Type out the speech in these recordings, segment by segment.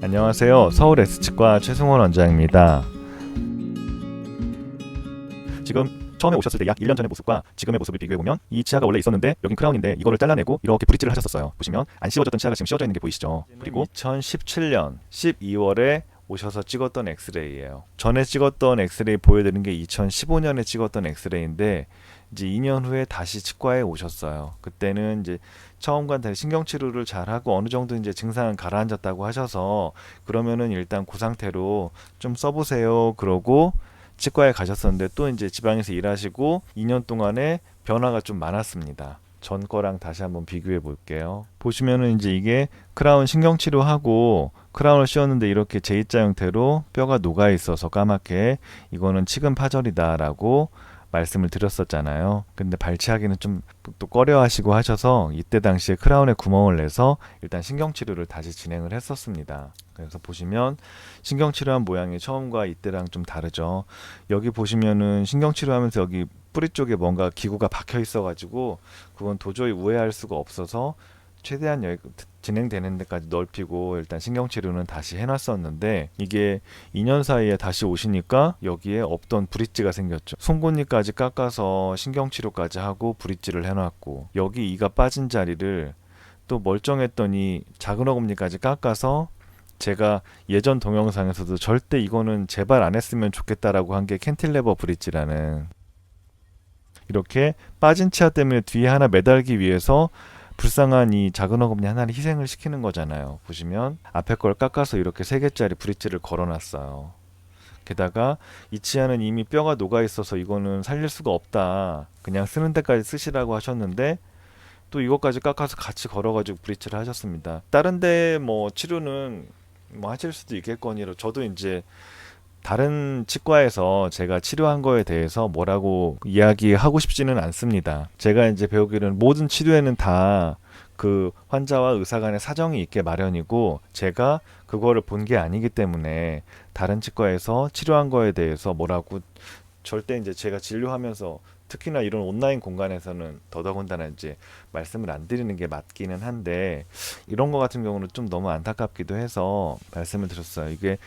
안녕하세요. 서울 S치과 최승원 원장입니다. 지금 처음에 오셨을 때 약 1년 전의 모습과 지금의 모습을 비교해 보면 이 치아가 원래 있었는데 여긴 크라운인데 이거를 잘라내고 이렇게 브릿지를 하셨었어요. 보시면 안 씌워졌던 치아가 지금 씌워져 있는 게 보이시죠? 그리고 2017년 12월에 오셔서 찍었던 엑스레이예요. 전에 찍었던 엑스레이 보여드린 게 2015년에 찍었던 엑스레이인데 이제 2년 후에 다시 치과에 오셨어요. 그때는 이제 처음과 다른 신경 치료를 잘 하고 어느 정도 이제 증상은 가라앉았다고 하셔서 그러면은 일단 그 상태로 좀 써보세요. 그러고 치과에 가셨었는데 또 이제 지방에서 일하시고 2년 동안에 변화가 좀 많았습니다. 전 거랑 다시 한번 비교해 볼게요. 보시면은 이제 이게 크라운 신경 치료하고 크라운을 씌웠는데 이렇게 J자 형태로 뼈가 녹아 있어서 까맣게 이거는 치근 파절이다라고 말씀을 드렸었잖아요. 근데 발치하기는 좀 또 꺼려 하시고 하셔서 이때 당시에 크라운에 구멍을 내서 일단 신경 치료를 다시 진행을 했었습니다. 그래서 보시면 신경 치료한 모양이 처음과 이때랑 좀 다르죠. 여기 보시면은 신경 치료하면서 여기 뿌리 쪽에 뭔가 기구가 박혀 있어 가지고 그건 도저히 우회할 수가 없어서 최대한 여기 진행되는 데까지 넓히고 일단 신경 치료는 다시 해놨었는데 이게 2년 사이에 다시 오시니까 여기에 없던 브릿지가 생겼죠. 송곳니까지 깎아서 신경 치료까지 하고 브릿지를 해놨고 여기 이가 빠진 자리를 또 멀쩡했더니 작은 어금니까지 깎아서 제가 예전 동영상에서도 절대 이거는 제발 안 했으면 좋겠다라고 한 게 캔틸레버 브릿지라는 이렇게 빠진 치아 때문에 뒤에 하나 매달기 위해서 불쌍한 이 작은 어금니 하나를 희생을 시키는 거잖아요. 보시면 앞에 걸 깎아서 이렇게 세 개짜리 브릿지를 걸어놨어요. 게다가 이 치아는 이미 뼈가 녹아 있어서 이거는 살릴 수가 없다. 그냥 쓰는 데까지 쓰시라고 하셨는데 또 이것까지 깎아서 같이 걸어가지고 브릿지를 하셨습니다. 다른 데 뭐 치료는 뭐 하실 수도 있겠거니로 저도 이제 다른 치과에서 제가 치료한 거에 대해서 뭐라고 이야기하고 싶지는 않습니다. 제가 이제 배우기로는 모든 치료에는 다 그 환자와 의사 간의 사정이 있게 마련이고 제가 그거를 본 게 아니기 때문에 다른 치과에서 치료한 거에 대해서 뭐라고 절대 이제 제가 진료하면서 특히나 이런 온라인 공간에서는 더더군다나 이제 말씀을 안 드리는 게 맞기는 한데 이런 거 같은 경우는 좀 너무 안타깝기도 해서 말씀을 드렸어요. 이게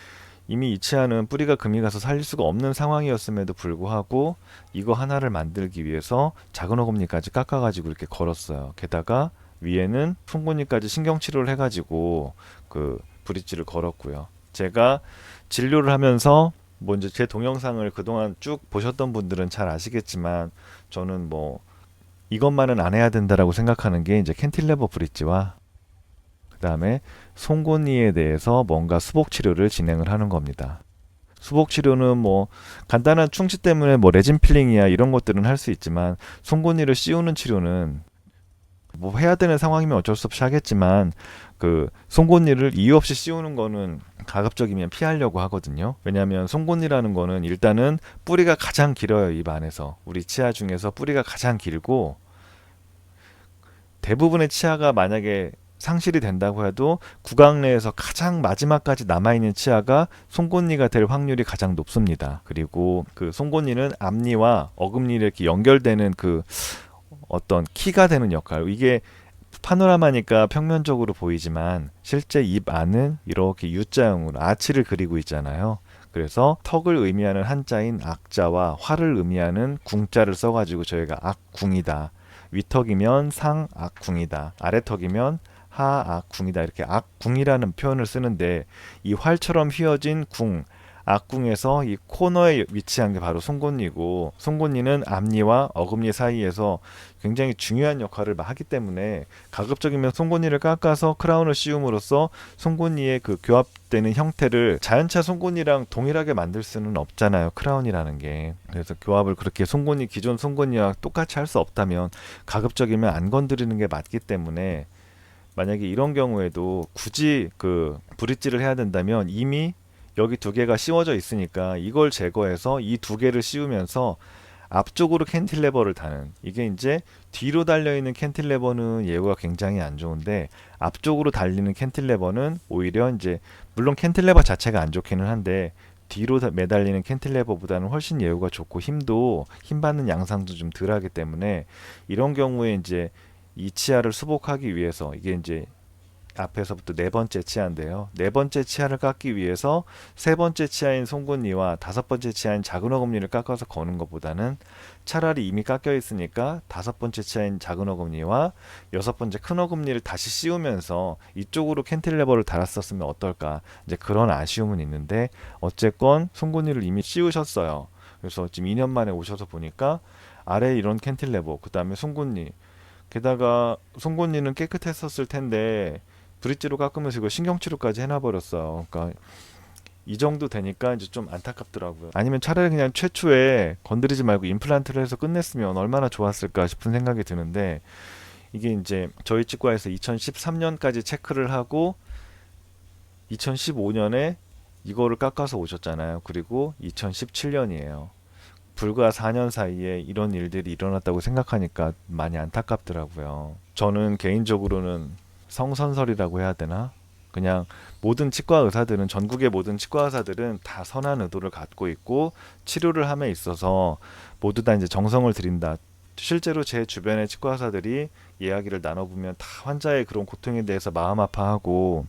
이미 이 치아는 뿌리가 금이 가서 살릴 수가 없는 상황이었음에도 불구하고 이거 하나를 만들기 위해서 작은 어금니까지 깎아가지고 이렇게 걸었어요. 게다가 위에는 송곳니까지 신경 치료를 해가지고 그 브릿지를 걸었고요. 제가 진료를 하면서 뭐 이제 제 동영상을 그동안 쭉 보셨던 분들은 잘 아시겠지만 저는 뭐 이것만은 안 해야 된다라고 생각하는 게 이제 캔틸레버 브릿지와 그다음에 송곳니에 대해서 뭔가 수복 치료를 진행을 하는 겁니다. 수복 치료는 뭐 간단한 충치 때문에 뭐 레진 필링이야 이런 것들은 할 수 있지만 송곳니를 씌우는 치료는 뭐 해야 되는 상황이면 어쩔 수 없이 하겠지만 그 송곳니를 이유 없이 씌우는 거는 가급적이면 피하려고 하거든요. 왜냐하면 송곳니라는 거는 일단은 뿌리가 가장 길어요 입 안에서 우리 치아 중에서 뿌리가 가장 길고 대부분의 치아가 만약에 상실이 된다고 해도 구강 내에서 가장 마지막까지 남아있는 치아가 송곳니가 될 확률이 가장 높습니다. 그리고 그 송곳니는 앞니와 어금니 이렇게 연결되는 그 어떤 키가 되는 역할. 이게 파노라마니까 평면적으로 보이지만 실제 입 안은 이렇게 U자형으로 아치를 그리고 있잖아요. 그래서 턱을 의미하는 한자인 악자와 활을 의미하는 궁자를 써가지고 저희가 악궁이다. 위턱이면 상악궁이다. 아래턱이면 하악궁이다. 이렇게 악궁이라는 표현을 쓰는데 이 활처럼 휘어진 궁, 악궁에서 이 코너에 위치한 게 바로 송곳니고 송곳니는 앞니와 어금니 사이에서 굉장히 중요한 역할을 하기 때문에 가급적이면 송곳니를 깎아서 크라운을 씌움으로써 송곳니의 그 교합되는 형태를 자연차 송곳니랑 동일하게 만들 수는 없잖아요 크라운이라는 게 그래서 교합을 그렇게 송곳니 기존 송곳니와 똑같이 할 수 없다면 가급적이면 안 건드리는 게 맞기 때문에 만약에 이런 경우에도 굳이 그 브릿지를 해야 된다면 이미 여기 두 개가 씌워져 있으니까 이걸 제거해서 이 두 개를 씌우면서 앞쪽으로 캔틸레버를 다는 이게 이제 뒤로 달려 있는 캔틸레버는 예후가 굉장히 안 좋은데 앞쪽으로 달리는 캔틸레버는 오히려 이제 물론 캔틸레버 자체가 안 좋기는 한데 뒤로 매달리는 캔틸레버보다는 훨씬 예후가 좋고 힘도 힘 받는 양상도 좀 덜하기 때문에 이런 경우에 이제 이 치아를 수복하기 위해서 이게 이제 앞에서부터 네 번째 치아인데요. 네 번째 치아를 깎기 위해서 세 번째 치아인 송곳니와 다섯 번째 치아인 작은 어금니를 깎아서 거는 것보다는 차라리 이미 깎여 있으니까 다섯 번째 치아인 작은 어금니와 여섯 번째 큰 어금니를 다시 씌우면서 이쪽으로 캔틸레버를 달았었으면 어떨까 이제 그런 아쉬움은 있는데 어쨌건 송곳니를 이미 씌우셨어요. 그래서 지금 2년 만에 오셔서 보니까 아래 이런 캔틸레버 그 다음에 송곳니 게다가 송곳니는 깨끗했었을 텐데 브릿지로 깎으면서 이거 신경치료까지 해놔버렸어요. 그러니까 이 정도 되니까 이제 좀 안타깝더라고요. 아니면 차라리 그냥 최초에 건드리지 말고 임플란트를 해서 끝냈으면 얼마나 좋았을까 싶은 생각이 드는데 이게 이제 저희 치과에서 2013년까지 체크를 하고 2015년에 이거를 깎아서 오셨잖아요. 그리고 2017년이에요. 불과 4년 사이에 이런 일들이 일어났다고 생각하니까 많이 안타깝더라고요. 저는 개인적으로는 성선설이라고 해야 되나? 그냥 모든 치과 의사들은 전국의 모든 치과 의사들은 다 선한 의도를 갖고 있고 치료를 함에 있어서 모두 다 이제 정성을 들인다. 실제로 제 주변의 치과 의사들이 이야기를 나눠보면 다 환자의 그런 고통에 대해서 마음 아파하고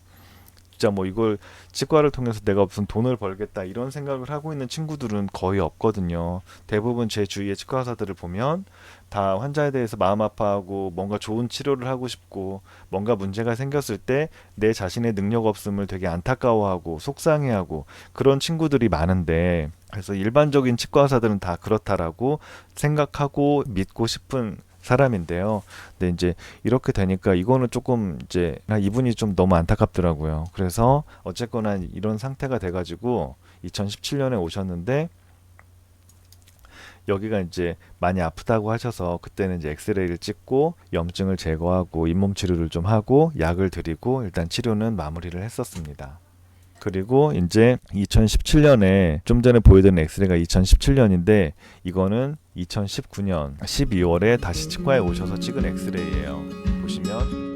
진짜 뭐 이걸 치과를 통해서 내가 무슨 돈을 벌겠다 이런 생각을 하고 있는 친구들은 거의 없거든요. 대부분 제 주위의 치과 의사들을 보면 다 환자에 대해서 마음 아파하고 뭔가 좋은 치료를 하고 싶고 뭔가 문제가 생겼을 때 내 자신의 능력 없음을 되게 안타까워하고 속상해하고 그런 친구들이 많은데 그래서 일반적인 치과 의사들은 다 그렇다라고 생각하고 믿고 싶은 사람인데요. 근데 이제 이렇게 되니까 이거는 조금 이제 나 이분이 좀 너무 안타깝더라고요. 그래서 어쨌거나 이런 상태가 돼가지고 2017년에 오셨는데 여기가 이제 많이 아프다고 하셔서 그때는 이제 엑스레이를 찍고 염증을 제거하고 잇몸 치료를 좀 하고 약을 드리고 일단 치료는 마무리를 했었습니다. 그리고 이제 2017년에 좀 전에 보여드린 엑스레이가 2017년인데 이거는 2019년 12월에 다시 치과에 오셔서 찍은 엑스레이예요. 보시면